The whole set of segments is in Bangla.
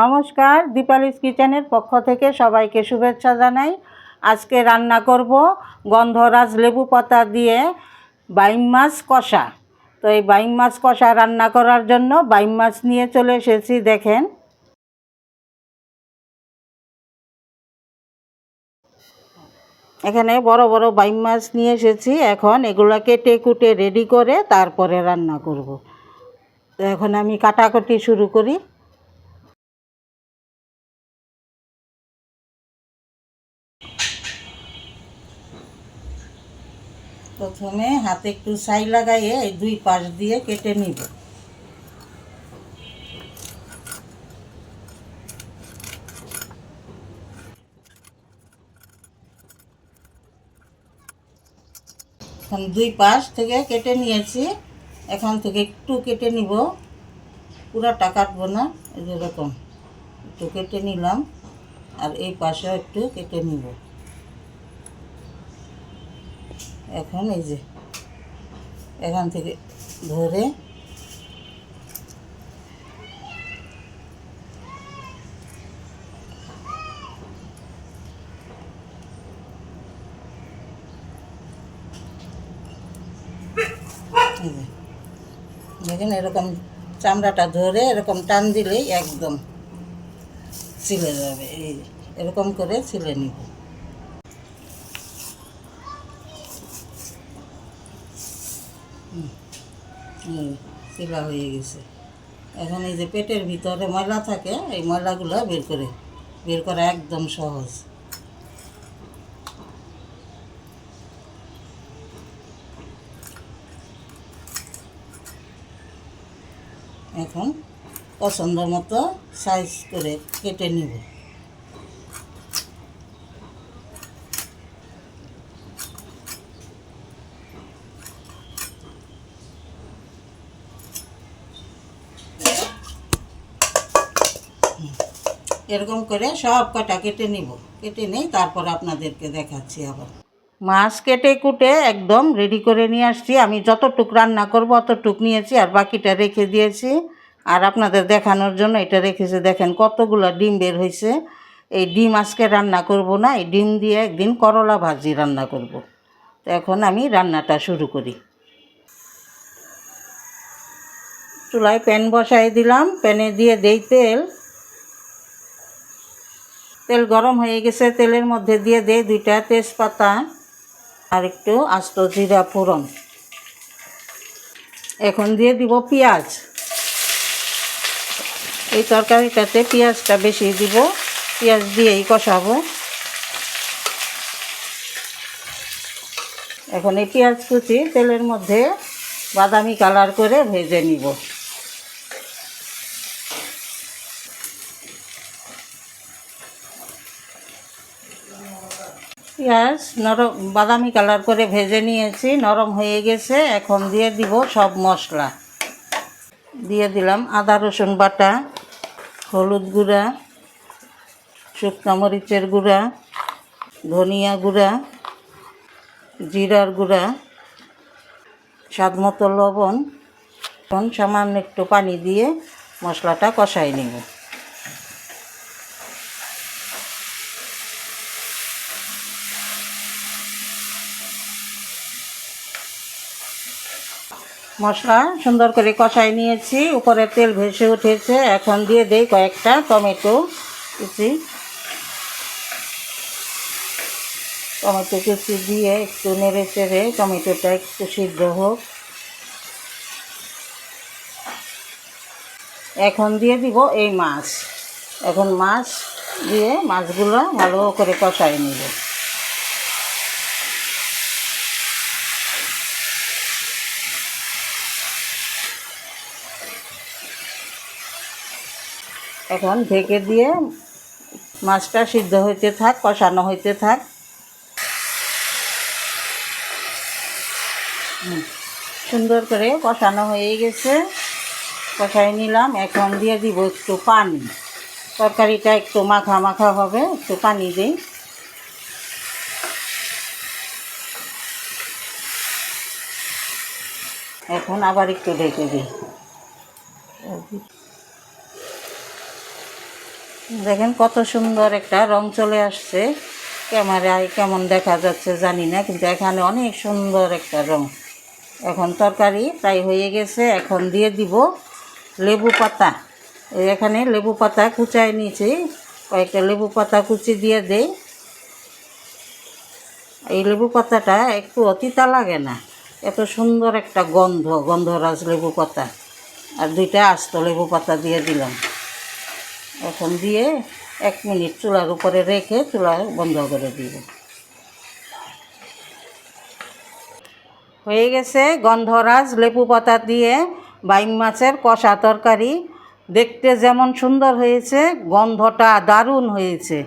নমস্কার, দীপালিস কিচেনের পক্ষ থেকে সবাইকে শুভেচ্ছা জানাই। আজকে রান্না করব গন্ধরাজ লেবু পাতা দিয়ে বাইম মাছ কষা। তো এই বাইম মাছ কষা রান্না করার জন্য বাইম মাছ নিয়ে চলে এসেছি, দেখেন। এখানে বড় বড় বাইম মাছ নিয়ে এসেছি, এখন এগুলো কেটে কুটে রেডি করে তারপরে রান্না করব। এখন আমি কাটাকুটি শুরু করি। প্রথমে হাতে একটু ছাই লাগাইয়ে এই দুই পাশ দিয়ে কেটে নিব। এখন দুই পাশ থেকে কেটে নিয়েছি। এখান থেকে একটু কেটে নিব। পুরাটা কাটবো না এরকম। একটু কেটে নিলাম। আর এই পাশেও একটু কেটে নিব। এখন এই যে এখান থেকে ধরে দেখেন এরকম চামড়াটা ধরে এরকম টান দিলেই একদম ছিলে যাবে। এই এরকম করে ছিলে নিব। শিলা হয়ে গেছে। এখন এই যে পেটের ভিতরে ময়লা থাকে, এই ময়লাগুলো বের করে, বের করা একদম সহজ। এখন পছন্দ মতো সাইজ করে কেটে নিব। এরকম করে সব কটা কেটে নিব। কেটে নেই, তারপর আপনাদেরকে দেখাচ্ছি আবার। মাছ কেটে কুটে একদম রেডি করে নিয়ে আসছি। আমি যতটুক রান্না করব অতটুক নিয়েছি, আর বাকিটা রেখে দিয়েছি। আর আপনাদের দেখানোর জন্য এটা রেখেছে। দেখেন কতগুলো ডিম বের হয়েছে। এই ডিম আজকে রান্না করব না, এই ডিম দিয়ে একদিন করলা ভাজি রান্না করব। তো এখন আমি রান্নাটা শুরু করি। চুলায় প্যান বসাই দিলাম। প্যানে দিয়ে দেই তেল। তেল গরম হয়ে গেছে, তেলের মধ্যে দিয়ে দেই দুইটা তেজপাতা আর একটু আস্ত জিরা ফোড়ন। এখন দিয়ে দিব পেঁয়াজ। এই তরকারিটাতে পেঁয়াজটা বেশি দিব, পেঁয়াজ দিয়েই কষাবো। এখন এই পেঁয়াজ কুচি তেলের মধ্যে বাদামি কালার করে ভেজে নিব। পেঁয়াজ নরম, বাদামি কালার করে ভেজে নিয়েছি, নরম হয়ে গেছে। এখন দিয়ে দিব সব মশলা। দিয়ে দিলাম আদা, রসুন বাটা, হলুদ গুঁড়া, শুকনো মরিচের গুঁড়া, ধনিয়া গুঁড়া, জিরার গুঁড়া স্বাদ মতো লবণ, সামান্য একটু পানি দিয়ে মশলাটা কষাই নেব। মশলা সুন্দর করে কষাই নিয়েছি। উপরে তেল ভেসে উঠেছে। এখন দিয়ে দেই কয়েকটা টমেটো কুচি। টমেটো কুচি দিয়ে একটু নেড়ে চেড়ে টমেটোটা একটু সিদ্ধ হোক। এখন দিয়ে দিব এই মাছ। এখন মাছ দিয়ে মাছগুলো ভালো করে কষাই নিব। এখন ঢেকে দিয়ে মাছটা সিদ্ধ হইতে থাক, কষানো হইতে থাক। সুন্দর করে কষানো হয়ে গেছে। কষাই নিলাম, এখন দিয়ে দিব একটু পানি। তরকারিটা একটু মাখা মাখা হবে, একটু পানি দিই। এখন আবার একটু ঢেকে দিই। দেখেন কত সুন্দর একটা রং চলে আসছে। ক্যামেরায় কেমন দেখা যাচ্ছে জানি না, কিন্তু এখানে অনেক সুন্দর একটা রং। এখন তরকারি প্রায় হয়ে গেছে, এখন দিয়ে দিব লেবু পাতা। এখানে লেবু পাতা কুচায় নিয়েছি, কয়েকটা লেবু পাতা কুচি দিয়ে দেই। এই লেবু পাতাটা একটু অতিতা লাগে না, এত সুন্দর একটা গন্ধ, গন্ধরাজ লেবু পাতা। আর দুইটা আস্ত লেবু পাতা দিয়ে দিলাম। এখন দিয়ে এক মিনিট চুলার উপরে রেখে চুলা বন্ধ করে দিব। হয়ে গেছে গন্ধরাজ লেবু পাতা দিয়ে বাইং মাছের কষা তরকারি। দেখতে যেমন সুন্দর হয়েছে, গন্ধটা দারুণ হয়েছে।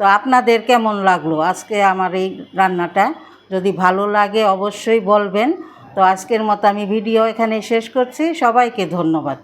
তো আপনাদের কেমন লাগল আজকে আমার এই রান্নাটা? যদি ভালো লাগে অবশ্যই বলবেন। তো আজকের মতো আমি ভিডিও এখানে শেষ করছি। সবাইকে ধন্যবাদ।